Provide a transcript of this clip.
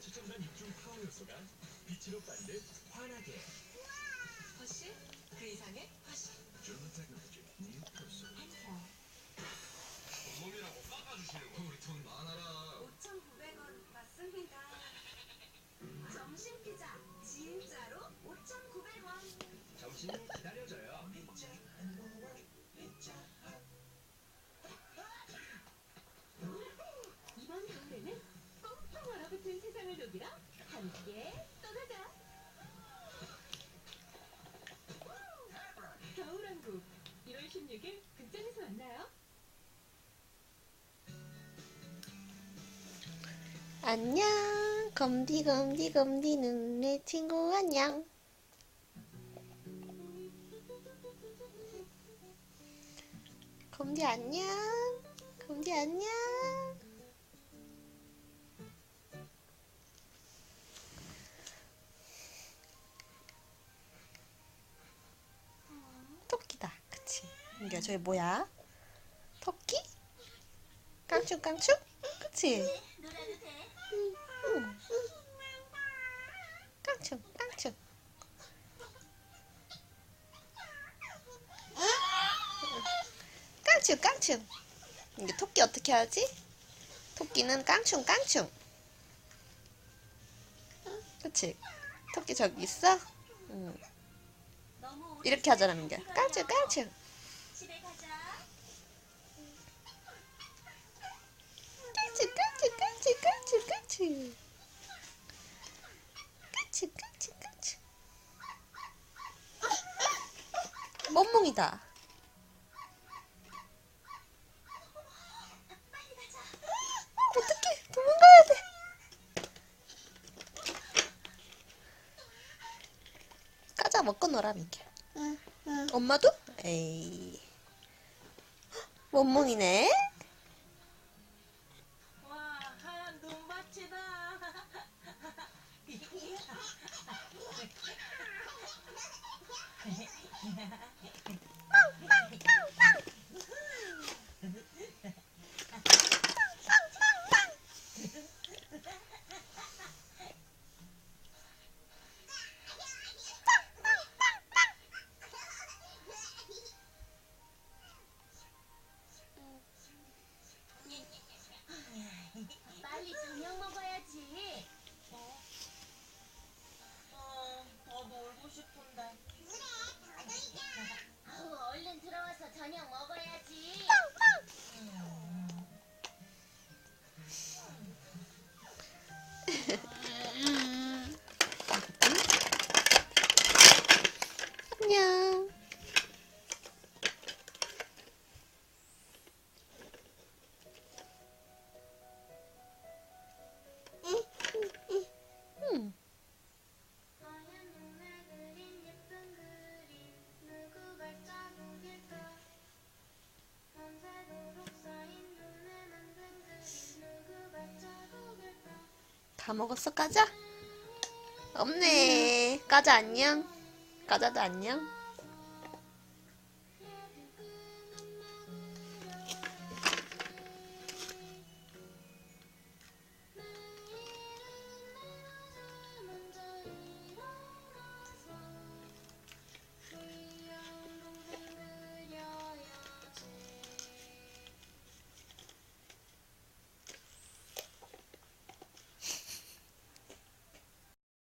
최첨단 입중 파워 요소가 빛으로 반듯 환하게 녹이러 함께 떠나자. 겨울왕국 1월 16일 극장에서 만나요. 안녕. 검디 검디 검디는 내 친구 안녕. 검디 안녕. 검디 안녕. 이게 저기 뭐야? 토끼? 깡충깡충? 그치? 응. 깡충, 깡충. 깡충, 깡충. 이게 토끼 어떻게 하지? 토끼는 깡충, 깡충. 그치? 토끼 저기 있어? 응. 이렇게 하잖아, 민규. 깡충, 깡충. 집에 가자 깡충, 깡충, 깡충, 깡충, 깡충. 깡충, 깡충, 깡충. 멍멍이다. 어떡해, 도망가야 돼. 까자 먹고 놀아, 민규. 엄마도? 에이. 멍멍이네. 국일까 다 먹었어, 까자? 없네. 까자 안녕. 까자도 안녕.